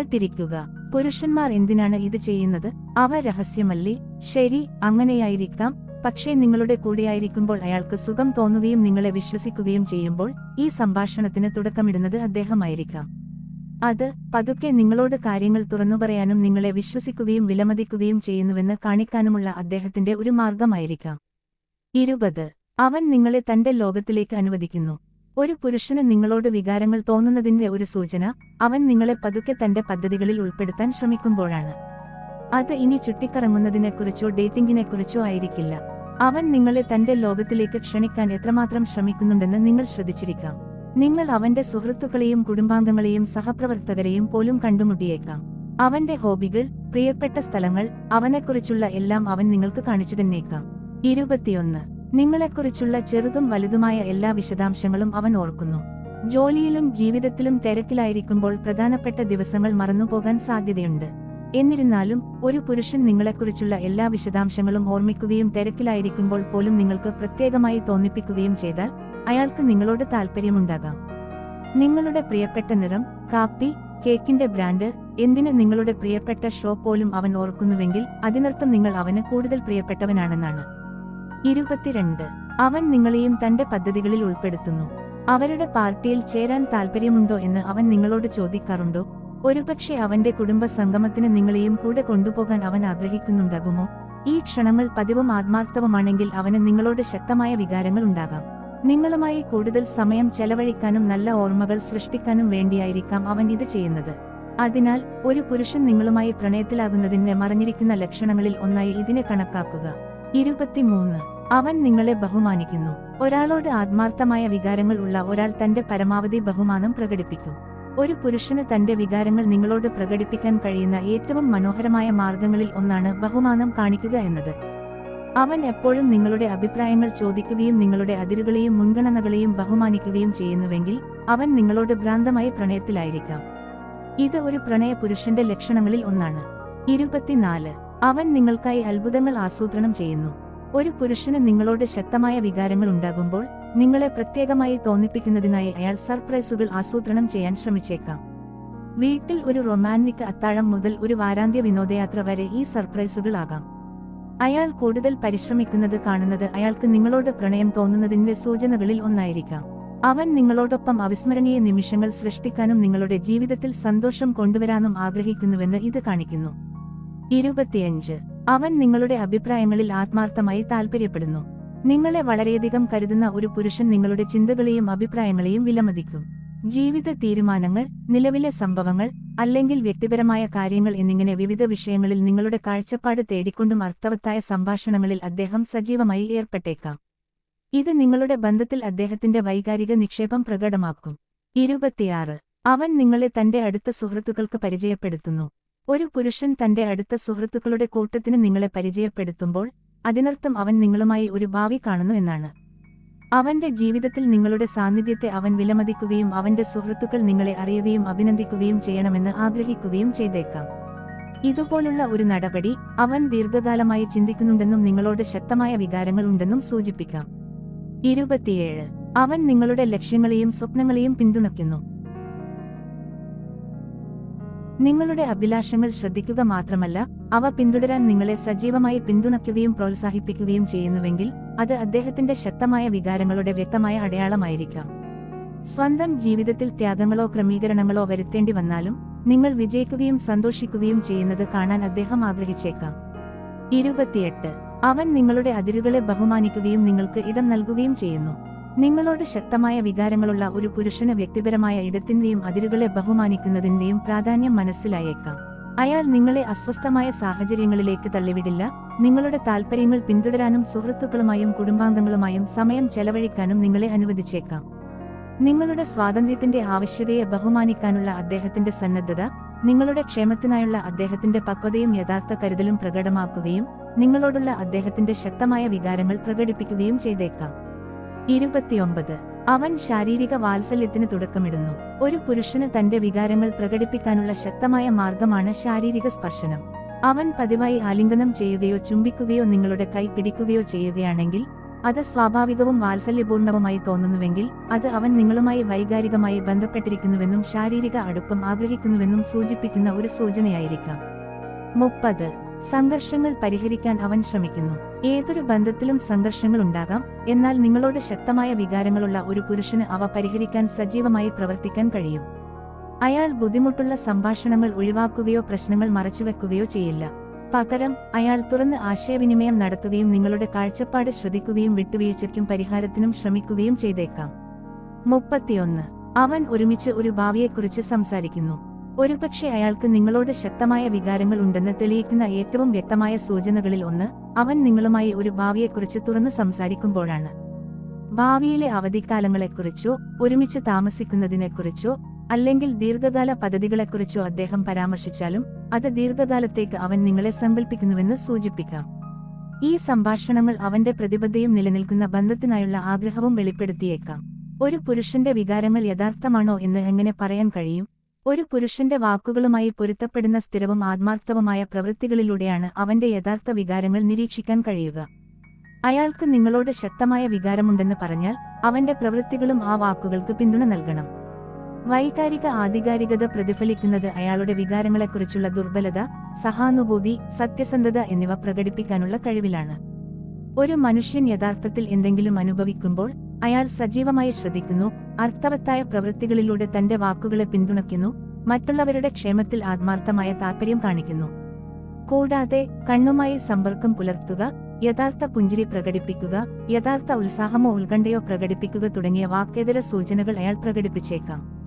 തിരിക്കുക. പുരുഷന്മാർ എന്തിനാണ് ഇത് ചെയ്യുന്നത്? അവ രഹസ്യമല്ലേ? ശരി അങ്ങനെയായിരിക്കാം. പക്ഷേ നിങ്ങളുടെ കൂടെയായിരിക്കുമ്പോൾ അയാൾക്ക് സുഖം തോന്നുകയും നിങ്ങളെ വിശ്വസിക്കുകയും ചെയ്യുമ്പോൾ ഈ സംഭാഷണത്തിന് തുടക്കമിടുന്നത് അദ്ദേഹമായിരിക്കാം. അത് പതുക്കെ നിങ്ങളോട് കാര്യങ്ങൾ തുറന്നു പറയാനും നിങ്ങളെ വിശ്വസിക്കുകയും വിലമതിക്കുകയും ചെയ്യുന്നുവെന്ന് കാണിക്കാനുമുള്ള അദ്ദേഹത്തിന്റെ ഒരു മാർഗമായിരിക്കാം ഇരുപത്. അവൻ നിങ്ങളെ തന്റെ ലോകത്തിലേക്ക് അനുവദിക്കുന്നു. ഒരു പുരുഷന് നിങ്ങളോട് വികാരങ്ങൾ തോന്നുന്നതിന്റെ ഒരു സൂചന അവൻ നിങ്ങളെ പതുക്കെ തന്റെ പദ്ധതികളിൽ ഉൾപ്പെടുത്താൻ ശ്രമിക്കുമ്പോഴാണ്. അത് ഇനി ചുറ്റിക്കറങ്ങുന്നതിനെക്കുറിച്ചോ ഡേറ്റിംഗിനെക്കുറിച്ചോ ആയിരിക്കില്ല. അവൻ നിങ്ങളെ തന്റെ ലോകത്തിലേക്ക് ക്ഷണിക്കാൻ എത്രമാത്രം ശ്രമിക്കുന്നുണ്ടെന്ന് നിങ്ങൾ ശ്രദ്ധിച്ചിരിക്കാം. നിങ്ങൾ അവന്റെ സുഹൃത്തുക്കളെയും കുടുംബാംഗങ്ങളെയും സഹപ്രവർത്തകരെയും പോലും കണ്ടുമുട്ടിയേക്കാം. അവന്റെ ഹോബികൾ പ്രിയപ്പെട്ട സ്ഥലങ്ങൾ അവനെക്കുറിച്ചുള്ള എല്ലാം അവൻ നിങ്ങൾക്ക് കാണിച്ചു തന്നേക്കാം. ഇരുപത്തിയൊന്ന്. നിങ്ങളെക്കുറിച്ചുള്ള ചെറുതും വലുതുമായ എല്ലാ വിശദാംശങ്ങളും അവൻ ഓർക്കുന്നു. ജോലിയിലും ജീവിതത്തിലും തിരക്കിലായിരിക്കുമ്പോൾ പ്രധാനപ്പെട്ട ദിവസങ്ങൾ മറന്നുപോകാൻ സാധ്യതയുണ്ട്. എന്നിരുന്നാലും ഒരു പുരുഷൻ നിങ്ങളെക്കുറിച്ചുള്ള എല്ലാ വിശദാംശങ്ങളും ഓർമ്മിക്കുകയും തിരക്കിലായിരിക്കുമ്പോൾ പോലും നിങ്ങൾക്ക് പ്രത്യേകമായി തോന്നിപ്പിക്കുകയും ചെയ്താൽ അയാൾക്ക് നിങ്ങളോട് താല്പര്യമുണ്ടാകാം നിങ്ങളുടെ പ്രിയപ്പെട്ട നിറം കാപ്പി കേക്കിന്റെ ബ്രാൻഡ് എന്തിന് നിങ്ങളുടെ പ്രിയപ്പെട്ട ഷോ പോലും അവൻ ഓർക്കുന്നുവെങ്കിൽ അതിനർത്ഥം നിങ്ങൾ അവന് കൂടുതൽ പ്രിയപ്പെട്ടവനാണെന്നാണ്. ഇരുപത്തിരണ്ട്. അവൻ നിങ്ങളെയും തന്റെ പദ്ധതികളിൽ ഉൾപ്പെടുത്തുന്നു. അവരുടെ പാർട്ടിയിൽ ചേരാൻ താല്പര്യമുണ്ടോ എന്ന് അവൻ നിങ്ങളോട് ചോദിക്കാറുണ്ടോ? ഒരുപക്ഷെ അവന്റെ കുടുംബ സംഗമത്തിന് നിങ്ങളെയും കൂടെ കൊണ്ടുപോകാൻ അവൻ ആഗ്രഹിക്കുന്നുണ്ടാകുമോ? ഈ ക്ഷണങ്ങൾ പതിവും ആത്മാർത്ഥവുമാണെങ്കിൽ അവന് നിങ്ങളോട് ശക്തമായ വികാരങ്ങൾ ഉണ്ടാകാം. നിങ്ങളുമായി കൂടുതൽ സമയം ചെലവഴിക്കാനും നല്ല ഓർമ്മകൾ സൃഷ്ടിക്കാനും വേണ്ടിയായിരിക്കാം അവൻ ഇത് ചെയ്യുന്നത്. അതിനാൽ ഒരു പുരുഷൻ നിങ്ങളുമായി പ്രണയത്തിലാകുന്നതിന്റെ മറഞ്ഞിരിക്കുന്ന ലക്ഷണങ്ങളിൽ ഒന്നായി ഇതിനെ കണക്കാക്കുക. ഇരുപത്തിമൂന്ന്. അവൻ നിങ്ങളെ ബഹുമാനിക്കുന്നു. ഒരാളോട് ആത്മാർത്ഥമായ വികാരങ്ങൾ ഉള്ള ഒരാൾ തന്റെ പരമാവധി ബഹുമാനം പ്രകടിപ്പിക്കും. ഒരു പുരുഷന് തന്റെ വികാരങ്ങൾ നിങ്ങളോട് പ്രകടിപ്പിക്കാൻ കഴിയുന്ന ഏറ്റവും മനോഹരമായ മാർഗങ്ങളിൽ ഒന്നാണ് ബഹുമാനം കാണിക്കുക എന്നത്. അവൻ എപ്പോഴും നിങ്ങളുടെ അഭിപ്രായങ്ങൾ ചോദിക്കുകയും നിങ്ങളുടെ അതിരുകളെയും മുൻഗണനകളെയും ബഹുമാനിക്കുകയും ചെയ്യുന്നുവെങ്കിൽ അവൻ നിങ്ങളോട് ഭ്രാന്തമായി പ്രണയത്തിലായിരിക്കാം. ഇത് ഒരു പ്രണയ പുരുഷന്റെ ലക്ഷണങ്ങളിൽ ഒന്നാണ്. ഇരുപത്തിനാല്. അവൻ നിങ്ങൾക്കായി അത്ഭുതങ്ങൾ ആസൂത്രണം ചെയ്യുന്നു. ഒരു പുരുഷന് നിങ്ങളോട് ശക്തമായ വികാരങ്ങൾ ഉണ്ടാകുമ്പോൾ നിങ്ങളെ പ്രത്യേകമായി തോന്നിപ്പിക്കുന്നതിനായി അയാൾ സർപ്രൈസുകൾ ആസൂത്രണം ചെയ്യാൻ ശ്രമിച്ചേക്കാം. വീട്ടിൽ ഒരു റൊമാന്റിക് അത്താഴം മുതൽ ഒരു വാരാന്ത്യ വിനോദയാത്ര വരെ ഈ സർപ്രൈസുകൾ ആകാം അയാൾ കൂടുതൽ പരിശ്രമിക്കുന്നത് കാണുന്നത് അയാൾക്ക് നിങ്ങളോട് പ്രണയം തോന്നുന്നതിന്റെ സൂചനകളിൽ ഒന്നായിരിക്കാം. അവൻ നിങ്ങളോടൊപ്പം അവിസ്മരണീയ നിമിഷങ്ങൾ സൃഷ്ടിക്കാനും നിങ്ങളുടെ ജീവിതത്തിൽ സന്തോഷം കൊണ്ടുവരാനും ആഗ്രഹിക്കുന്നുവെന്ന് ഇത് കാണിക്കുന്നു. ഇരുപത്തിയഞ്ച്. അവൻ നിങ്ങളുടെ അഭിപ്രായങ്ങളിൽ ആത്മാർത്ഥമായി താൽപ്പര്യപ്പെടുന്നു നിങ്ങളെ വളരെയധികം കരുതുന്ന ഒരു പുരുഷൻ നിങ്ങളുടെ ചിന്തകളെയും അഭിപ്രായങ്ങളെയും വിലമതിക്കും. ജീവിത തീരുമാനങ്ങൾ നിലവിലെ സംഭവങ്ങൾ അല്ലെങ്കിൽ വ്യക്തിപരമായ കാര്യങ്ങൾ എന്നിങ്ങനെ വിവിധ വിഷയങ്ങളിൽ നിങ്ങളുടെ കാഴ്ചപ്പാട് തേടിക്കൊണ്ടും അർത്ഥവത്തായ സംഭാഷണങ്ങളിൽ അദ്ദേഹം സജീവമായി ഏർപ്പെട്ടേക്കാം. ഇത് നിങ്ങളുടെ ബന്ധത്തിൽ അദ്ദേഹത്തിന്റെ വൈകാരിക നിക്ഷേപം പ്രകടമാക്കും. ഇരുപത്തിയാറ്. അവൻ നിങ്ങളെ തന്റെ അടുത്ത സുഹൃത്തുക്കൾക്ക് പരിചയപ്പെടുത്തുന്നു. ഒരു പുരുഷൻ തന്റെ അടുത്ത സുഹൃത്തുക്കളുടെ കൂട്ടത്തിന് നിങ്ങളെ പരിചയപ്പെടുത്തുമ്പോൾ അതിനർത്ഥം അവൻ നിങ്ങളുമായി ഒരു ഭാവി കാണുന്നു എന്നാണ്. അവന്റെ ജീവിതത്തിൽ നിങ്ങളുടെ സാന്നിധ്യത്തെ അവൻ വിലമതിക്കുകയും അവന്റെ സുഹൃത്തുക്കൾ നിങ്ങളെ അറിയുകയും അഭിനന്ദിക്കുകയും ചെയ്യണമെന്ന് ആഗ്രഹിക്കുകയും ചെയ്തേക്കാം. ഇതുപോലുള്ള ഒരു നടപടി അവൻ ദീർഘകാലമായി ചിന്തിക്കുന്നുണ്ടെന്നും നിങ്ങളോട് ശക്തമായ വികാരങ്ങൾ ഉണ്ടെന്നും സൂചിപ്പിക്കാം. ഇരുപത്തിയേഴ്. അവൻ നിങ്ങളുടെ ലക്ഷ്യങ്ങളെയും സ്വപ്നങ്ങളെയും പിന്തുണയ്ക്കുന്നു. നിങ്ങളുടെ അഭിലാഷങ്ങൾ ശ്രദ്ധിക്കുക മാത്രമല്ല അവ പിന്തുടരാൻ നിങ്ങളെ സജീവമായി പിന്തുണയ്ക്കുകയും പ്രോത്സാഹിപ്പിക്കുകയും ചെയ്യുന്നുവെങ്കിൽ അത് അദ്ദേഹത്തിന്റെ ശക്തമായ വികാരങ്ങളുടെ വ്യക്തമായ അടയാളമായിരിക്കാം. സ്വന്തം ജീവിതത്തിൽ ത്യാഗങ്ങളോ ക്രമീകരണങ്ങളോ വരുത്തേണ്ടി വന്നാലും നിങ്ങൾ വിജയിക്കുകയും സന്തോഷിക്കുകയും ചെയ്യുന്നത് കാണാൻ അദ്ദേഹം ആഗ്രഹിച്ചേക്കാം. ഇരുപത്തിയെട്ട്. അവൻ നിങ്ങളുടെ അതിരുകളെ ബഹുമാനിക്കുകയും നിങ്ങൾക്ക് ഇടം നൽകുകയും ചെയ്യുന്നു. നിങ്ങളോട് ശക്തമായ വികാരങ്ങളുള്ള ഒരു പുരുഷന് വ്യക്തിപരമായ ഇടത്തിന്റെയും അതിരുകളെ ബഹുമാനിക്കുന്നതിന്റെയും പ്രാധാന്യം മനസ്സിലായേക്കാം. അയാൾ നിങ്ങളെ അസ്വസ്ഥമായ സാഹചര്യങ്ങളിലേക്ക് തള്ളിവിടില്ല. നിങ്ങളുടെ താൽപ്പര്യങ്ങൾ പിന്തുടരാനും സുഹൃത്തുക്കളുമായും കുടുംബാംഗങ്ങളുമായും സമയം ചെലവഴിക്കാനും നിങ്ങളെ അനുവദിച്ചേക്കാം. നിങ്ങളുടെ സ്വാതന്ത്ര്യത്തിന്റെ ആവശ്യതയെ ബഹുമാനിക്കാനുള്ള അദ്ദേഹത്തിന്റെ സന്നദ്ധത നിങ്ങളുടെ ക്ഷേമത്തിനായുള്ള അദ്ദേഹത്തിന്റെ പക്വതയും യഥാർത്ഥ കരുതലും പ്രകടമാക്കുകയും നിങ്ങളോടുള്ള അദ്ദേഹത്തിന്റെ ശക്തമായ വികാരങ്ങൾ പ്രകടിപ്പിക്കുകയും ചെയ്തേക്കാം. ഇരുപത്തിയൊമ്പത് അവൻ ശാരീരിക വാത്സല്യത്തിന് തുടക്കമിടുന്നു. ഒരു പുരുഷന് തന്റെ വികാരങ്ങൾ പ്രകടിപ്പിക്കാനുള്ള ശക്തമായ മാർഗമാണ് ശാരീരിക സ്പർശനം. അവൻ പതിവായി ആലിംഗനം ചെയ്യുകയോ ചുംബിക്കുകയോ നിങ്ങളുടെ കൈ പിടിക്കുകയോ ചെയ്യുകയാണെങ്കിൽ അത് സ്വാഭാവികവും വാത്സല്യപൂർണവുമായി തോന്നുന്നുവെങ്കിൽ അത് അവൻ നിങ്ങളുമായി വൈകാരികമായി ബന്ധപ്പെട്ടിരിക്കുന്നുവെന്നും ശാരീരിക അടുപ്പം ആഗ്രഹിക്കുന്നുവെന്നും സൂചിപ്പിക്കുന്ന ഒരു സൂചനയായിരിക്കാം. മുപ്പത് സംഘർഷങ്ങൾ പരിഹരിക്കാൻ അവൻ ശ്രമിക്കുന്നു. ഏതൊരു ബന്ധത്തിലും സംഘർഷങ്ങൾ ഉണ്ടാകാം. എന്നാൽ നിങ്ങളോട് ശക്തമായ വികാരങ്ങളുള്ള ഒരു പുരുഷന് അവ പരിഹരിക്കാൻ സജീവമായി പ്രവർത്തിക്കാൻ കഴിയും. അയാൾ ബുദ്ധിമുട്ടുള്ള സംഭാഷണങ്ങൾ ഒഴിവാക്കുകയോ പ്രശ്നങ്ങൾ മറച്ചുവെക്കുകയോ ചെയ്യില്ല. പകരം അയാൾ തുറന്ന് ആശയവിനിമയം നടത്തുകയും നിങ്ങളുടെ കാഴ്ചപ്പാട് ശ്രദ്ധിക്കുകയും വിട്ടുവീഴ്ചയ്ക്കും പരിഹാരത്തിനും ശ്രമിക്കുകയും ചെയ്തേക്കാം. മുപ്പത്തിയൊന്ന്. അവൻ ഒരുമിച്ച് ഒരു ഭാവിയെക്കുറിച്ച് സംസാരിക്കുന്നു. ഒരുപക്ഷെ അയാൾക്ക് നിങ്ങളോട് ശക്തമായ വികാരങ്ങൾ ഉണ്ടെന്ന് തെളിയിക്കുന്ന ഏറ്റവും വ്യക്തമായ സൂചനകളിൽ ഒന്ന് അവൻ നിങ്ങളുമായി ഒരു ഭാവിയെക്കുറിച്ച് തുറന്നു സംസാരിക്കുമ്പോഴാണ്. ഭാവിയിലെ അവധിക്കാലങ്ങളെക്കുറിച്ചോ ഒരുമിച്ച് താമസിക്കുന്നതിനെക്കുറിച്ചോ അല്ലെങ്കിൽ ദീർഘകാല പദ്ധതികളെക്കുറിച്ചോ അദ്ദേഹം പരാമർശിച്ചാലും അത് ദീർഘകാലത്തേക്ക് അവൻ നിങ്ങളെ സങ്കല്പിക്കുന്നുവെന്ന് സൂചിപ്പിക്കാം. ഈ സംഭാഷണങ്ങൾ അവന്റെ പ്രതിബദ്ധയും നിലനിൽക്കുന്ന ബന്ധത്തിനായുള്ള ആഗ്രഹവും വെളിപ്പെടുത്തിയേക്കാം. ഒരു പുരുഷന്റെ വികാരങ്ങൾ യഥാർത്ഥമാണോ എന്ന് എങ്ങനെ പറയാൻ കഴിയും? ഒരു പുരുഷന്റെ വാക്കുകളുമായി പൊരുത്തപ്പെടുന്ന സ്ഥിരവും ആത്മാർത്ഥവുമായ പ്രവൃത്തികളിലൂടെയാണ് അവന്റെ യഥാർത്ഥ വികാരങ്ങൾ നിരീക്ഷിക്കാൻ കഴിയുക. അയാൾക്ക് നിങ്ങളോട് ശക്തമായ വികാരമുണ്ടെന്ന് പറഞ്ഞാൽ അവന്റെ പ്രവൃത്തികളും ആ വാക്കുകൾക്ക് പിന്തുണ നൽകണം. വൈകാരിക ആധികാരികത പ്രതിഫലിക്കുന്നത് അയാളുടെ വികാരങ്ങളെക്കുറിച്ചുള്ള ദുർബലത സഹാനുഭൂതി സത്യസന്ധത എന്നിവ പ്രകടിപ്പിക്കാനുള്ള കഴിവിലാണ്. ഒരു മനുഷ്യൻ യഥാർത്ഥത്തിൽ എന്തെങ്കിലും അനുഭവിക്കുമ്പോൾ അയാൾ സജീവമായി ശ്രദ്ധിക്കുന്നു അർത്ഥവത്തായ പ്രവൃത്തികളിലൂടെ തന്റെ വാക്കുകളെ പിന്തുണയ്ക്കുന്നു മറ്റുള്ളവരുടെ ക്ഷേമത്തിൽ ആത്മാർത്ഥമായ താൽപര്യം കാണിക്കുന്നു. കൂടാതെ കണ്ണുമായി സമ്പർക്കം പുലർത്തുക യഥാർത്ഥ പുഞ്ചിരി പ്രകടിപ്പിക്കുക യഥാർത്ഥ ഉത്സാഹമോ ഉത്കണ്ഠയോ പ്രകടിപ്പിക്കുക തുടങ്ങിയ വാക്കേതര സൂചനകൾ അയാൾ പ്രകടിപ്പിച്ചേക്കാം.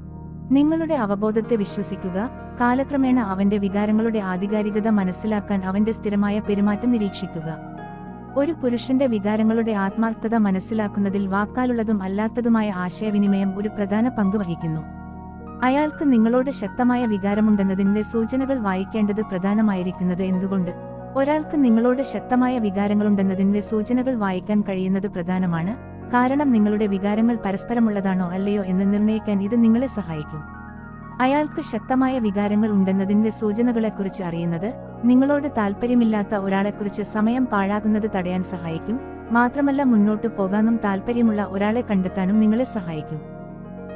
നിങ്ങളുടെ അവബോധത്തെ വിശ്വസിക്കുക കാലക്രമേണ അവന്റെ വികാരങ്ങളുടെ ആധികാരികത മനസ്സിലാക്കാൻ അവന്റെ സ്ഥിരമായ പെരുമാറ്റം നിരീക്ഷിക്കുക. ഒരു പുരുഷന്റെ വികാരങ്ങളുടെ ആത്മാർത്ഥത മനസ്സിലാക്കുന്നതിൽ വാക്കാലുള്ളതും അല്ലാത്തതുമായ ആശയവിനിമയം ഒരു പ്രധാന പങ്ക് വഹിക്കുന്നു. അയാൾക്ക് നിങ്ങളോട് ശക്തമായ വികാരമുണ്ടെന്നതിന്റെ സൂചനകൾ വായിക്കേണ്ടത് പ്രധാനമായിരിക്കുന്നത് എന്തുകൊണ്ട്? ഒരാൾക്ക് നിങ്ങളോട് ശക്തമായ വികാരങ്ങളുണ്ടെന്നതിന്റെ സൂചനകൾ വായിക്കാൻ കഴിയുന്നത് പ്രധാനമാണ്. കാരണം നിങ്ങളുടെ വികാരങ്ങൾ പരസ്പരമുള്ളതാണോ അല്ലയോ എന്ന് നിർണയിക്കാൻ ഇത് നിങ്ങളെ സഹായിക്കും. അയാൾക്ക് ശക്തമായ വികാരങ്ങൾ ഉണ്ടെന്നതിന്റെ സൂചനകളെക്കുറിച്ച് അറിയുന്നത് നിങ്ങളോട് താൽപ്പര്യമില്ലാത്ത ഒരാളെക്കുറിച്ച് സമയം പാഴാകുന്നത് തടയാൻ സഹായിക്കും. മാത്രമല്ല മുന്നോട്ട് പോകാനും താൽപ്പര്യമുള്ള ഒരാളെ കണ്ടെത്താനും നിങ്ങളെ സഹായിക്കും.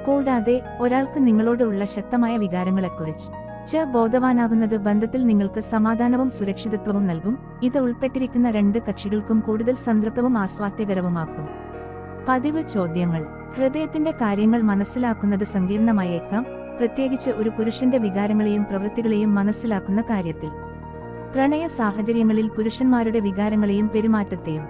കൂടാതെ ഒരാൾക്ക് നിങ്ങളോടുള്ള ശക്തമായ വികാരങ്ങളെക്കുറിച്ച്. ച ബോധവാനാകുന്നത് ബന്ധത്തിൽ നിങ്ങൾക്ക് സമാധാനവും സുരക്ഷിതത്വവും നൽകും. ഇത് ഉൾപ്പെട്ടിരിക്കുന്ന രണ്ട് കക്ഷികൾക്കും കൂടുതൽ സംതൃപ്തവും ആസ്വാദ്യകരവുമാക്കും. പതിവ് ചോദ്യങ്ങൾ. ഹൃദയത്തിന്റെ കാര്യങ്ങൾ മനസ്സിലാക്കുന്നത് സങ്കീർണമായേക്കാം. പ്രത്യേകിച്ച് ഒരു പുരുഷന്റെ വികാരങ്ങളെയും പ്രവൃത്തികളെയും മനസ്സിലാക്കുന്ന കാര്യത്തിൽ. പ്രണയ സാഹചര്യങ്ങളിൽ പുരുഷന്മാരുടെ വികാരങ്ങളെയും പെരുമാറ്റത്തെയും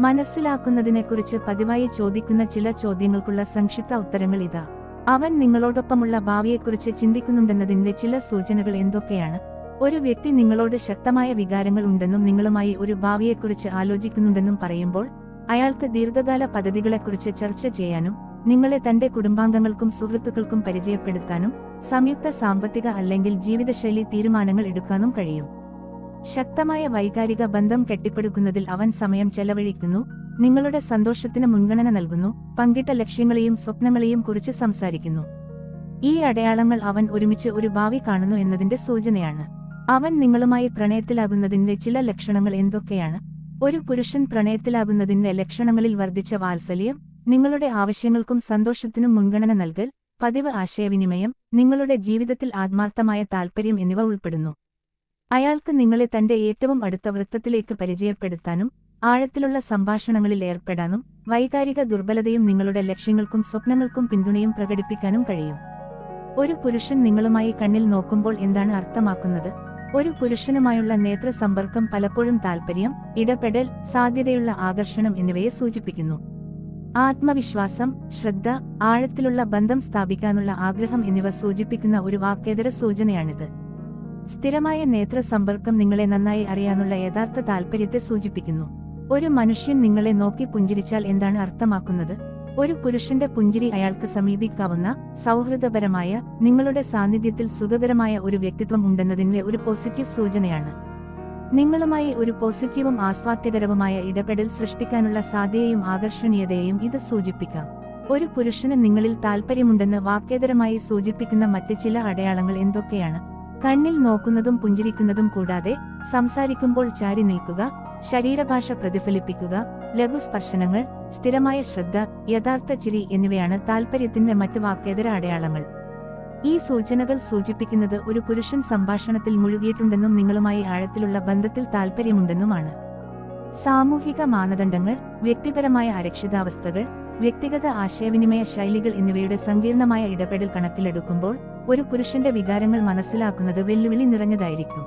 മനസ്സിലാക്കുന്നതിനെക്കുറിച്ച് പതിവായി ചോദിക്കുന്ന ചില ചോദ്യങ്ങൾക്കുള്ള സംക്ഷിപ്ത ഉത്തരങ്ങൾ ഇതാ. അവൻ നിങ്ങളോടൊപ്പമുള്ള ഭാവിയെക്കുറിച്ച് ചിന്തിക്കുന്നുണ്ടെന്നതിന്റെ ചില സൂചനകൾ എന്തൊക്കെയാണ്? ഒരു വ്യക്തി നിങ്ങളോട് ശക്തമായ വികാരങ്ങൾ ഉണ്ടെന്നും നിങ്ങളുമായി ഒരു ഭാവിയെക്കുറിച്ച് ആലോചിക്കുന്നുണ്ടെന്നും പറയുമ്പോൾ അയാൾക്ക് ദീർഘകാല പദ്ധതികളെക്കുറിച്ച് ചർച്ച ചെയ്യാനും നിങ്ങളെ തന്റെ കുടുംബാംഗങ്ങൾക്കും സുഹൃത്തുക്കൾക്കും പരിചയപ്പെടുത്താനും സംയുക്ത സാമ്പത്തിക അല്ലെങ്കിൽ ജീവിതശൈലി തീരുമാനങ്ങൾ എടുക്കാനും കഴിയും. ശക്തമായ വൈകാരിക ബന്ധം കെട്ടിപ്പടുക്കുന്നതിൽ അവൻ സമയം ചെലവഴിക്കുന്നു നിങ്ങളുടെ സന്തോഷത്തിന് മുൻഗണന നൽകുന്നു പങ്കിട്ട ലക്ഷ്യങ്ങളെയും സ്വപ്നങ്ങളെയും കുറിച്ച് സംസാരിക്കുന്നു. ഈ അടയാളങ്ങൾ അവൻ ഒരുമിച്ച് ഒരു ഭാവി കാണുന്നു എന്നതിന്റെ സൂചനയാണ്. അവൻ നിങ്ങളുമായി പ്രണയത്തിലാകുന്നതിന്റെ ചില ലക്ഷണങ്ങൾ എന്തൊക്കെയാണ്? ഒരു പുരുഷൻ പ്രണയത്തിലാകുന്നതിന്റെ ലക്ഷണങ്ങളിൽ വർദ്ധിച്ച വാത്സല്യം നിങ്ങളുടെ ആവശ്യങ്ങൾക്കും സന്തോഷത്തിനും മുൻഗണന നൽകൽ പതിവ് ആശയവിനിമയം നിങ്ങളുടെ ജീവിതത്തിൽ ആത്മാർത്ഥമായ താൽപ്പര്യം എന്നിവ ഉൾപ്പെടുന്നു. അയാൾക്ക് നിങ്ങളെ തന്റെ ഏറ്റവും അടുത്ത വൃത്തത്തിലേക്ക് പരിചയപ്പെടുത്താനും ആഴത്തിലുള്ള സംഭാഷണങ്ങളിൽ ഏർപ്പെടാനും വൈകാരിക ദുർബലതയും നിങ്ങളുടെ ലക്ഷ്യങ്ങൾക്കും സ്വപ്നങ്ങൾക്കും പിന്തുണയും പ്രകടിപ്പിക്കാനും കഴിയും. ഒരു പുരുഷൻ നിങ്ങളുമായി കണ്ണിൽ നോക്കുമ്പോൾ എന്താണ് അർത്ഥമാക്കുന്നത്? ഒരു പുരുഷനുമായുള്ള നേത്ര സമ്പർക്കം പലപ്പോഴും താൽപ്പര്യം ഇടപെടൽ സാധ്യതയുള്ള ആകർഷണം എന്നിവയെ സൂചിപ്പിക്കുന്നു. ആത്മവിശ്വാസം ശ്രദ്ധ ആഴത്തിലുള്ള ബന്ധം സ്ഥാപിക്കാനുള്ള ആഗ്രഹം എന്നിവ സൂചിപ്പിക്കുന്ന ഒരു വാക്കേതര സൂചനയാണിത്. സ്ഥിരമായ നേത്ര സമ്പർക്കം നിങ്ങളെ നന്നായി അറിയാനുള്ള യഥാർത്ഥ താൽപ്പര്യത്തെ സൂചിപ്പിക്കുന്നു. ഒരു മനുഷ്യൻ നിങ്ങളെ നോക്കി പുഞ്ചിരിച്ചാൽ എന്താണ് അർത്ഥമാക്കുന്നത്? ഒരു പുരുഷന്റെ പുഞ്ചിരി അയാൾക്ക് സമീപിക്കാവുന്ന സൗഹൃദപരമായ നിങ്ങളുടെ സാന്നിധ്യത്തിൽ സുഖകരമായ ഒരു വ്യക്തിത്വം ഉണ്ടെന്നതിന്റെ ഒരു പോസിറ്റീവ് സൂചനയാണ്. നിങ്ങളുമായി ഒരു പോസിറ്റീവും ആസ്വാദ്യകരവുമായ ഇടപെടൽ സൃഷ്ടിക്കാനുള്ള സാധ്യതയും ആകർഷണീയതയെയും ഇത് സൂചിപ്പിക്കാം. ഒരു പുരുഷന് നിങ്ങളിൽ താൽപ്പര്യമുണ്ടെന്ന് വാക്കേതരമായി സൂചിപ്പിക്കുന്ന മറ്റ് ചില അടയാളങ്ങൾ എന്തൊക്കെയാണ്? കണ്ണിൽ നോക്കുന്നതും പുഞ്ചിരിക്കുന്നതും കൂടാതെ സംസാരിക്കുമ്പോൾ ചാരി നിൽക്കുക ശരീരഭാഷ പ്രതിഫലിപ്പിക്കുക ലഘു സ്പർശനങ്ങൾ സ്ഥിരമായ ശ്രദ്ധ യഥാർത്ഥ ചിരി എന്നിവയാണ് താൽപ്പര്യത്തിന്റെ മറ്റ് വാക്കേതര അടയാളങ്ങൾ. ഈ സൂചനകൾ സൂചിപ്പിക്കുന്നത് ഒരു പുരുഷൻ സംഭാഷണത്തിൽ മുഴുകിയിട്ടുണ്ടെന്നും നിങ്ങളുമായി ആഴത്തിലുള്ള ബന്ധത്തിൽ താൽപ്പര്യമുണ്ടെന്നുമാണ്. സാമൂഹിക മാനദണ്ഡങ്ങൾ വ്യക്തിപരമായ അരക്ഷിതാവസ്ഥകൾ വ്യക്തിഗത ആശയവിനിമയ ശൈലികൾ എന്നിവയുടെ സങ്കീർണമായ ഇടപെടൽ കണക്കിലെടുക്കുമ്പോൾ ഒരു പുരുഷന്റെ വികാരങ്ങൾ മനസ്സിലാക്കുന്നത് വെല്ലുവിളി നിറഞ്ഞതായിരിക്കും.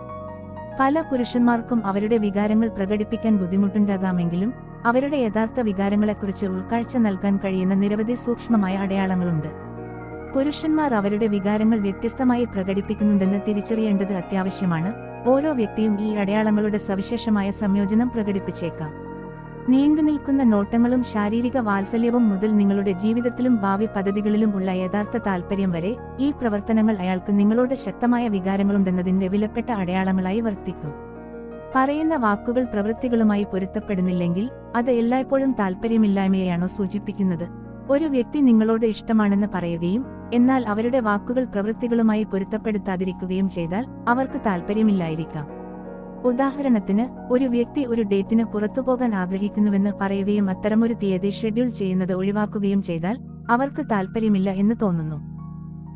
പല പുരുഷന്മാർക്കും അവരുടെ വികാരങ്ങൾ പ്രകടിപ്പിക്കാൻ ബുദ്ധിമുട്ടുണ്ടാകാമെങ്കിലും അവരുടെ യഥാർത്ഥ വികാരങ്ങളെക്കുറിച്ച് ഉൾക്കാഴ്ച നൽകാൻ കഴിയുന്ന നിരവധി സൂക്ഷ്മമായ അടയാളങ്ങളുണ്ട്. പുരുഷന്മാർ അവരുടെ വികാരങ്ങൾ വ്യത്യസ്തമായി പ്രകടിപ്പിക്കുന്നുണ്ടെന്ന് തിരിച്ചറിയേണ്ടത് അത്യാവശ്യമാണ്. ഓരോ വ്യക്തിയും ഈ അടയാളങ്ങളുടെ സവിശേഷമായ സംയോജനം പ്രകടിപ്പിച്ചേക്കാം. നീണ്ടുനിൽക്കുന്ന നോട്ടങ്ങളും ശാരീരിക വാത്സല്യവും മുതൽ നിങ്ങളുടെ ജീവിതത്തിലും ഭാവി പദ്ധതികളിലും ഉള്ള യഥാർത്ഥ താൽപ്പര്യം വരെ ഈ പ്രവർത്തനങ്ങൾ അയാൾക്ക് നിങ്ങളോട് ശക്തമായ വികാരങ്ങളുണ്ടെന്നതിന്റെ വിലപ്പെട്ട അടയാളങ്ങളായി വർത്തിക്കും. പറയുന്ന വാക്കുകൾ പ്രവൃത്തികളുമായി പൊരുത്തപ്പെടുന്നില്ലെങ്കിൽ അത് എല്ലായ്പ്പോഴും താൽപ്പര്യമില്ലായ്മയെയാണോ സൂചിപ്പിക്കുന്നത്? ഒരു വ്യക്തി നിങ്ങളോട് ഇഷ്ടമാണെന്ന് പറയുകയും എന്നാൽ അവരുടെ വാക്കുകൾ പ്രവൃത്തികളുമായി പൊരുത്തപ്പെടുത്താതിരിക്കുകയും ചെയ്താൽ അവർക്ക് താൽപ്പര്യമില്ലായിരിക്കാം. ഉദാഹരണത്തിന് ഒരു വ്യക്തി ഒരു ഡേറ്റിന് പുറത്തുപോകാൻ ആഗ്രഹിക്കുന്നുവെന്ന് പറയുകയും അത്തരമൊരു തീയതി ഷെഡ്യൂൾ ചെയ്യുന്നത് ഒഴിവാക്കുകയും ചെയ്താൽ അവർക്ക് താൽപ്പര്യമില്ല എന്ന് തോന്നുന്നു.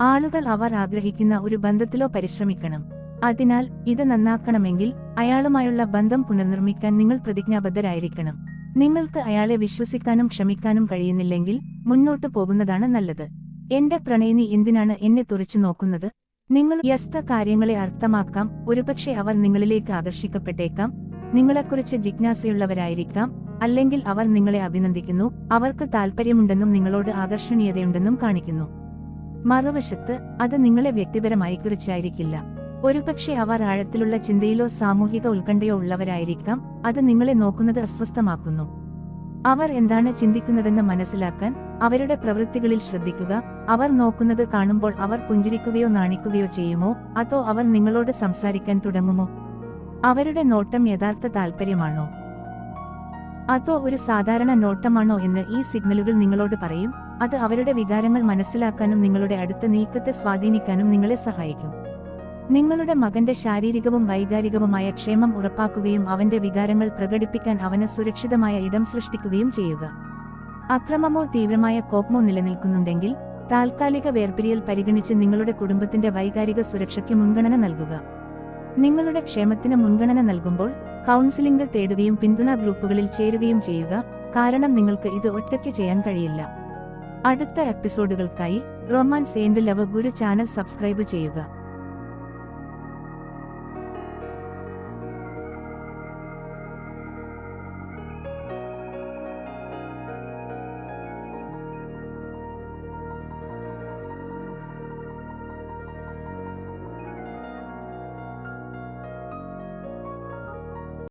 ആളുകൾ അവർ ആഗ്രഹിക്കുന്ന ഒരു ബന്ധത്തിലോ പരിശ്രമിക്കണം. അതിനാൽ ഇത് നന്നാക്കണമെങ്കിൽ അയാളുമായുള്ള ബന്ധം പുനർനിർമ്മിക്കാൻ നിങ്ങൾ പ്രതിജ്ഞാബദ്ധരായിരിക്കണം. നിങ്ങൾക്ക് അയാളെ വിശ്വസിക്കാനും ക്ഷമിക്കാനും കഴിയുന്നില്ലെങ്കിൽ മുന്നോട്ടു പോകുന്നതാണ് നല്ലത്. എന്റെ പ്രണയിനി എന്തിനാണ് എന്നെ തുറച്ചു നോക്കുന്നത്? നിങ്ങൾ വ്യസ്ത കാര്യങ്ങളെ അർത്ഥമാക്കാം. ഒരുപക്ഷെ അവർ നിങ്ങളിലേക്ക് ആകർഷിക്കപ്പെട്ടേക്കാം. നിങ്ങളെക്കുറിച്ച് ജിജ്ഞാസയുള്ളവരായിരിക്കാം. അല്ലെങ്കിൽ അവർ നിങ്ങളെ അഭിനന്ദിക്കുന്നു. അവർക്ക് താൽപ്പര്യമുണ്ടെന്നും നിങ്ങളോട് ആകർഷണീയതയുണ്ടെന്നും കാണിക്കുന്നു. മറുവശത്ത് അത് നിങ്ങളെ വ്യക്തിപരമായി കുറിച്ചായിരിക്കില്ല. ഒരുപക്ഷെ അവർ ആഴത്തിലുള്ള ചിന്തയിലോ സാമൂഹിക ഉത്കണ്ഠയോ ഉള്ളവരായിരിക്കാം. അത് നിങ്ങളെ നോക്കുന്നത് അസ്വസ്ഥമാക്കുന്നു. അവർ എന്താണ് ചിന്തിക്കുന്നതെന്ന് മനസ്സിലാക്കാൻ അവരുടെ പ്രവൃത്തികളിൽ ശ്രദ്ധിക്കുക. അവർ നോക്കുന്നത് കാണുമ്പോൾ അവർ പുഞ്ചിരിക്കുകയോ നാണിക്കുകയോ ചെയ്യുമോ? അതോ അവർ നിങ്ങളോട് സംസാരിക്കാൻ തുടങ്ങുമോ? അവരുടെ നോട്ടം യഥാർത്ഥ താൽപ്പര്യമാണോ അതോ ഒരു സാധാരണ നോട്ടമാണോ എന്ന് ഈ സിഗ്നലുകൾ നിങ്ങളോട് പറയും? അത് അവരുടെ വികാരങ്ങൾ മനസ്സിലാക്കാനും നിങ്ങളുടെ അടുത്ത നീക്കത്തെ സ്വാധീനിക്കാനും നിങ്ങളെ സഹായിക്കും. നിങ്ങളുടെ മകന്റെ ശാരീരികവും വൈകാരികവുമായ ക്ഷേമം ഉറപ്പാക്കുകയും അവന്റെ വികാരങ്ങൾ പ്രകടിപ്പിക്കാൻ അവന് സുരക്ഷിതമായ ഇടം സൃഷ്ടിക്കുകയും ചെയ്യുക. അക്രമമോ തീവ്രമായ കോപമോ നിലനിൽക്കുന്നുണ്ടെങ്കിൽ താൽക്കാലിക വേർപിരിയൽ പരിഗണിച്ച് നിങ്ങളുടെ കുടുംബത്തിന്റെ വൈകാരിക സുരക്ഷയ്ക്ക് മുൻഗണന നൽകുക. നിങ്ങളുടെ ക്ഷേമത്തിന് മുൻഗണന നൽകുമ്പോൾ കൗൺസിലിംഗ് തേടുകയും പിന്തുണാ ഗ്രൂപ്പുകളിൽ ചേരുകയും ചെയ്യുക കാരണം നിങ്ങൾക്ക് ഇത് ഒറ്റയ്ക്ക് ചെയ്യാൻ കഴിയില്ല. അടുത്ത എപ്പിസോഡുകൾക്കായി romance and love guru channel subscribe ചെയ്യുക.